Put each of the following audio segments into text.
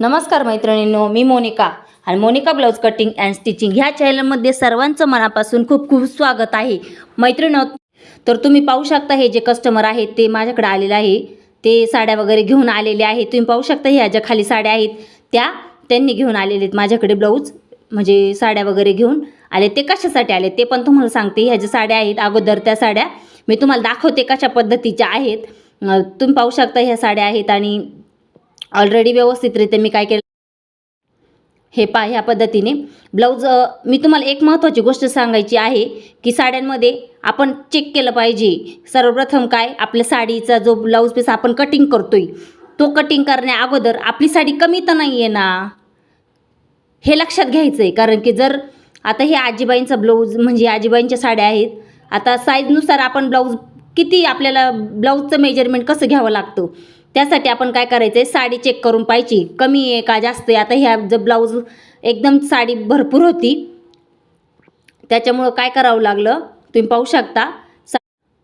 नमस्कार मैत्रिणींनो मी मोनिका. आणि Monika blouse cutting and stitching ह्या चॅनलमध्ये सर्वांचं मनापासून खूप खूप स्वागत आहे. मैत्रिणी तर तुम्ही पाहू शकता हे जे कस्टमर आहेत ते माझ्याकडे आलेले आहे. ते साड्या वगैरे घेऊन आलेले आहेत. तुम्ही पाहू शकता ह्या ज्या खाली साड्या आहेत त्या त्यांनी घेऊन आलेले आहेत माझ्याकडे ब्लाऊज म्हणजे साड्या वगैरे घेऊन आले. ते कशासाठी आले? ते पण तुम्हाला सांगते. ह्या ज्या साड्या आहेत अगोदर त्या साड्या मी तुम्हाला दाखवते कशा पद्धतीच्या आहेत. तुम्ही पाहू शकता ह्या साड्या आहेत आणि ऑलरेडी व्यवस्थितरित्या मी काय केलं? हे पा ह्या पद्धतीने. ब्लाऊज मी तुम्हाला एक महत्त्वाची गोष्ट सांगायची आहे की साड्यांमध्ये आपण चेक केलं पाहिजे. सर्वप्रथम काय? आपल्या साडीचा जो ब्लाऊज पीस आपण कटिंग करतोय तो कटिंग करण्या अगोदर आपली साडी कमी तर नाही आहे ना? हे लक्षात घ्यायचं आहे कारण की जर आता हे आजीबाईंचा ब्लाऊज म्हणजे आजीबाईंच्या साड्या आहेत आता साईजनुसार आपण ब्लाऊज किती आपल्याला ब्लाऊजचं मेजरमेंट कसं घ्यावं लागतं? त्यासाठी आपण काय करायचं आहे साडी चेक करून पाहिजे कमी आहे का जास्त आहे? आता ह्या जर ब्लाऊज एकदम साडी भरपूर होती. त्याच्यामुळं काय करावं लागलं? तुम्ही पाहू शकता. सा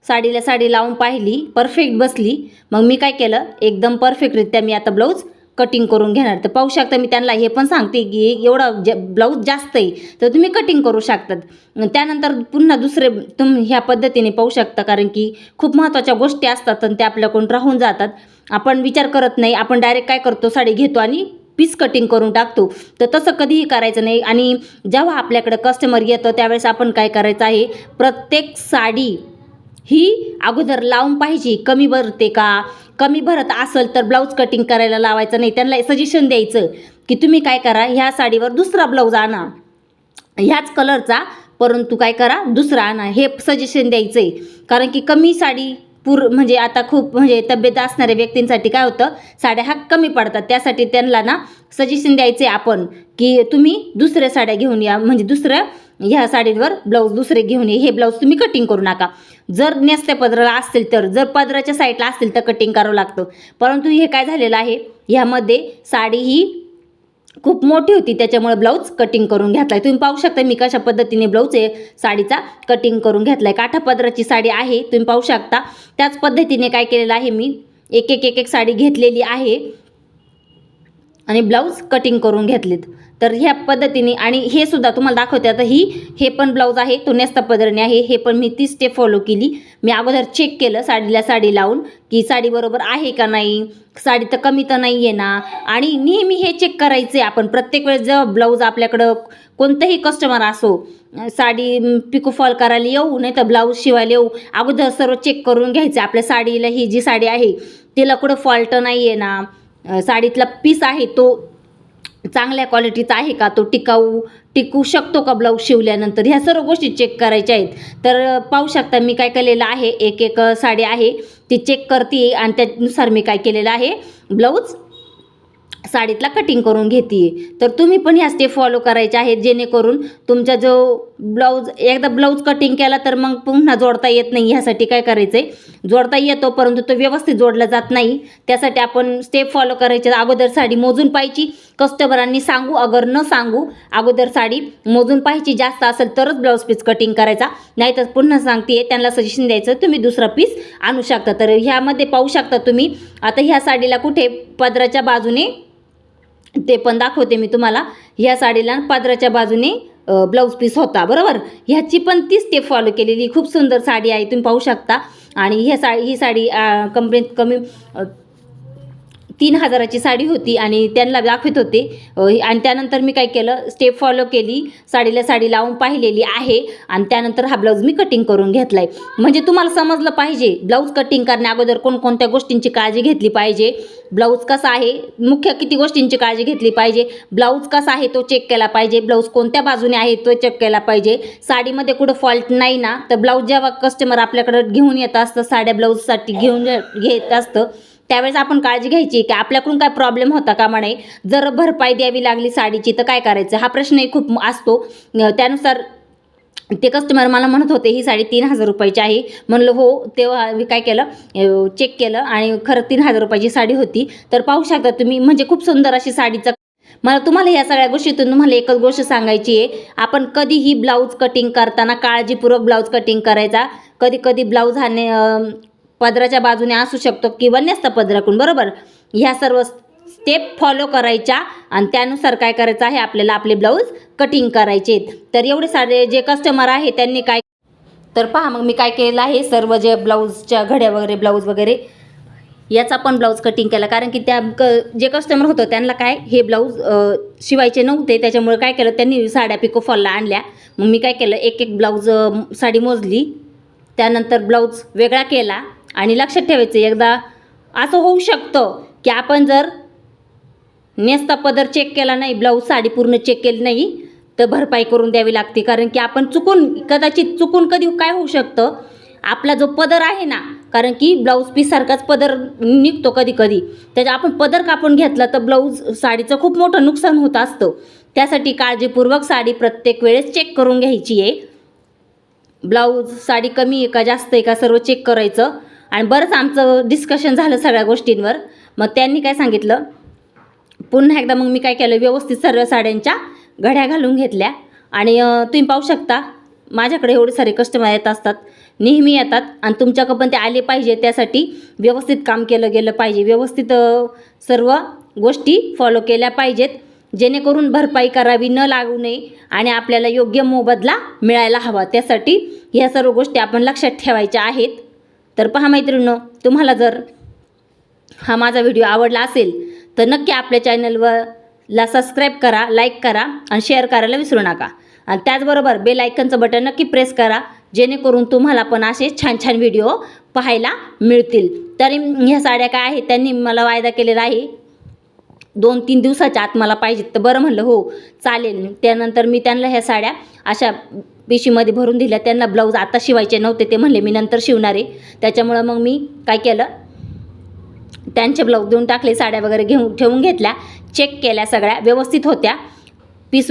साडीला साडी लावून पाहिली. परफेक्ट बसली. मग मी काय केलं? एकदम परफेक्टरित्या मी आता ब्लाऊज कटिंग करून घेणार. तर पाहू शकता मी त्यांना हे पण सांगते की एवढं ज ब्लाऊज जास्त आहे तर तुम्ही कटिंग करू शकतात. त्यानंतर पुन्हा दुसरे तुम्ही ह्या पद्धतीने पाहू शकता कारण की खूप महत्त्वाच्या गोष्टी असतात आणि त्या आपल्याकडून राहून जातात. आपण विचार करत नाही आपण डायरेक्ट काय करतो साडी घेतो आणि पीस कटिंग करून टाकतो. तर तसं कधीही करायचं नाही. आणि जेव्हा आपल्याकडं कस्टमर येतं त्यावेळेस आपण काय करायचं आहे? प्रत्येक साडी ही अगोदर लावून पाहिजे. कमी भरते का? कमी भरत असेल तर ब्लाऊज कटिंग करायला लावायचं नाही. त्यांना सजेशन द्यायचं की तुम्ही काय करा? ह्या साडीवर दुसरा ब्लाऊज आणा. ह्याच कलरचा परंतु काय करा? दुसरा आणा. हे सजेशन द्यायचं आहे कारण की कमी साडी पूर म्हणजे आता खूप म्हणजे तब्येत असणाऱ्या व्यक्तींसाठी काय होतं साड्या हा कमी पडतात. त्यासाठी त्यांना ना सजेशन द्यायचे आपण की तुम्ही दुसऱ्या साड्या घेऊन या. म्हणजे दुसऱ्या ह्या साडीवर ब्लाऊज दुसरे घेऊन ये. हे ब्लाऊज तुम्ही कटिंग करू नका. जर नेसत्या पदराला असतील तर जर पदराच्या साईडला असतील तर कटिंग करावं लागतं. परंतु हे काय झालेलं आहे? ह्यामध्ये साडी ही खूप मोठी होती त्याच्यामुळे ब्लाऊज कटिंग करून घेतलाय. तुम्ही पाहू शकता मी कशा पद्धतीने ब्लाऊज आहे साडीचा कटिंग करून घेतला काठा पदराची साडी आहे तुम्ही पाहू शकता. त्याच पद्धतीने काय केलेलं आहे मी एक एक एक एक साडी घेतलेली आहे. आणि ब्लाऊज कटिंग करून घेतलेत. तर ह्या पद्धतीने आणि हे सुद्धा तुम्हाला दाखवते. आता ही हे पण ब्लाऊज आहे तो नेस्ता पदरणे आहे. हे पण मी ती स्टेप फॉलो केली. मी अगोदर चेक केलं साडीला साडी लावून की साडी बरोबर आहे का नाही? साडी तर कमी तर नाही आहे ना? आणि नेहमी हे चेक करायचे आपण. प्रत्येक वेळेस जेव्हा ब्लाऊज आपल्याकडं कोणतंही कस्टमर असो साडी पिको फॉल करायला येऊ नाही तर ब्लाऊज शिवायला येऊ अगोदर सर्व चेक करून घ्यायचं. आपल्या साडीला ही जी साडी आहे तिला कुठं फॉल्ट नाही आहे ना? साडीतला पीस आहे तो चांगल्या क्वालिटीचा आहे का? तो टिकाऊ टिकू शकतो का ब्लाऊज शिवल्यानंतर? ह्या सर्व गोष्टी चेक करायच्या आहेत. तर पाहू शकता मी काय केलेलं आहे. एक एक साडी आहे ती चेक करते आणि त्यानुसार मी काय केलेलं आहे. ब्लाऊज साडीतला कटिंग करून घेते. तर तुम्ही पण ह्या स्टेप फॉलो करायच्या आहेत जेणेकरून तुमचा जो ब्लाऊज एकदा ब्लाऊज कटिंग केला तर मग पुन्हा जोडता येत नाही. ह्यासाठी काय करायचं आहे जोडता येतो परंतु तो व्यवस्थित जोडला जात नाही. त्यासाठी आपण स्टेप फॉलो करायचे. अगोदर साडी मोजून पाहिजे कस्टमरांनी सांगू अगर न सांगू अगोदर साडी मोजून पाहिजे जास्त असेल तरच ब्लाऊज पीस कटिंग करायचा. नाहीतर पुन्हा सांगते त्यांना सजेशन द्यायचं तुम्ही दुसरा पीस आणू शकता. तर ह्यामध्ये पाहू शकता तुम्ही. आता ह्या साडीला कुठे? पदराच्या बाजूने ते पण दाखवते मी तुम्हाला. ह्या साडीला पादराच्या बाजूने ब्लाऊज पीस होता बरोबर? ह्याची पण ती स्टेप फॉलो केलेली. खूप सुंदर साडी आहे तुम्ही पाहू शकता. आणि ह्या साडी ही साडी अ, कमीत कमी तीन हजाराची साडी होती आणि त्यांना दाखवत होते. आणि त्यानंतर मी काय केलं स्टेप फॉलो केली साडीला साडी लावून पाहिलेली आहे आणि त्यानंतर हा ब्लाऊज मी कटिंग करून घेतला आहे म्हणजे तुम्हाला समजलं पाहिजे ब्लाऊज कटिंग करण्या अगोदर कोणकोणत्या गोष्टींची काळजी घेतली पाहिजे. ब्लाऊज कसा आहे मुख्य किती गोष्टींची काळजी घेतली पाहिजे. ब्लाऊज कसा आहे तो चेक केला पाहिजे. ब्लाऊज कोणत्या बाजूने आहे तो चेक केला पाहिजे. साडीमध्ये कुठं फॉल्ट नाही ना तर ब्लाऊज जेव्हा कस्टमर आपल्याकडं घेऊन येत असतं साड्या ब्लाऊजसाठी घेऊन घेत असतं त्यावेळेस आपण काळजी घ्यायची की आपल्याकडून काय प्रॉब्लेम होता का म्हणे? जर भरपाई द्यावी लागली साडीची तर काय करायचं? हा प्रश्नही खूप असतो. त्यानुसार ते कस्टमर मला म्हणत होते ही साडी तीन हजार रुपयाची आहे. म्हणलं हो. तेव्हा मी काय केलं? चेक केलं आणि खरं तीन हजार रुपयाची साडी होती. तर पाहू शकता तुम्ही म्हणजे खूप सुंदर अशी साडीचा मला तुम्हाला या सगळ्या गोष्टीतून तुम्हाला एकच गोष्ट सांगायची आहे. आपण कधीही ब्लाऊज कटिंग करताना काळजीपूर्वक ब्लाऊज कटिंग करायचा. कधी कधी ब्लाऊज हा पदराच्या बाजूने असू शकतो किंवा नेसता पदराकडून बरोबर? ह्या सर्व स्टेप फॉलो करायच्या आणि त्यानुसार काय करायचं आहे? आपल्याला आपले ब्लाऊज कटिंग करायचे तर एवढे सारे जे कस्टमर आहे त्यांनी काय तर पहा मग मी काय केलं आहे? सर्व जे ब्लाऊजच्या घड्या वगैरे ब्लाऊज वगैरे याचा पण ब्लाऊज कटिंग केला. कारण की त्या क जे कस्टमर होतं त्यांना काय हे ब्लाऊज शिवायचे नव्हते. त्याच्यामुळे काय केलं त्यांनी साड्या पिको फॉलला आणल्या. मग मी काय केलं एक एक ब्लाऊज साडी मोजली. त्यानंतर ब्लाऊज वेगळा केला. आणि लक्षात ठेवायचं एकदा असं होऊ शकतं की आपण जर नेसता पदर चेक केला नाही ब्लाऊज साडी पूर्ण चेक केली नाही तर भरपाई करून द्यावी लागते. कारण की आपण चुकून कदाचित चुकून कधी काय होऊ शकतं? आपला जो पदर आहे ना कारण की ब्लाऊज पीससारखाच पदर निघतो कधी कधी त्याच्या आपण पदर कापून घेतला तर ब्लाऊज साडीचं खूप मोठं नुकसान होत असतं. त्यासाठी काळजीपूर्वक साडी प्रत्येक वेळेस चेक करून घ्यायची आहे. ब्लाऊज साडी कमी आहे का जास्त आहे का सर्व चेक करायचं. आणि बरंच आमचं डिस्कशन झालं सगळ्या गोष्टींवर. मग त्यांनी काय सांगितलं? पुन्हा एकदा मग मी काय केलं? व्यवस्थित सर्व साड्यांच्या घड्या घालून घेतल्या. आणि तुम्ही पाहू शकता माझ्याकडे एवढे सारे कस्टमर येत असतात. नेहमी येतात आणि तुमच्याकडं पण ते आले पाहिजे. त्यासाठी व्यवस्थित काम केलं गेलं पाहिजे. व्यवस्थित सर्व गोष्टी फॉलो केल्या पाहिजेत. जेणेकरून भरपाई करावी न लागू नये आणि आपल्याला योग्य मोबदला मिळायला हवा. त्यासाठी ह्या सर्व गोष्टी आपण लक्षात ठेवायच्या आहेत. तर पहा मैत्रिणींनो तुम्हाला जर हा माझा व्हिडिओ आवडला असेल तर नक्की आपल्या चॅनलवर ला सबस्क्राईब करा लाईक करा आणि शेअर करायला विसरू नका. आणि त्याचबरोबर बेल आयकनचं बटन नक्की प्रेस करा जेणेकरून तुम्हाला पण असे छान छान व्हिडिओ पाहायला मिळतील. तरी ह्या साड्या काय आहेत त्यांनी मला वायदा केलेला आहे. दोन तीन दिवसाच्या आत मला पाहिजेत तर बरं म्हणलं हो चालेल. त्यानंतर मी त्यांना ह्या साड्या अशा पिशीमध्ये भरून दिल्या. त्यांना ब्लाऊज आता शिवायचे नव्हते ते म्हणले मी नंतर शिवणार आहे. त्याच्यामुळं मग मी काय केलं? त्यांचे ब्लाऊज देऊन टाकले साड्या वगैरे घेऊन ठेवून घेतल्या चेक केल्या सगळ्या व्यवस्थित होत्या. पीस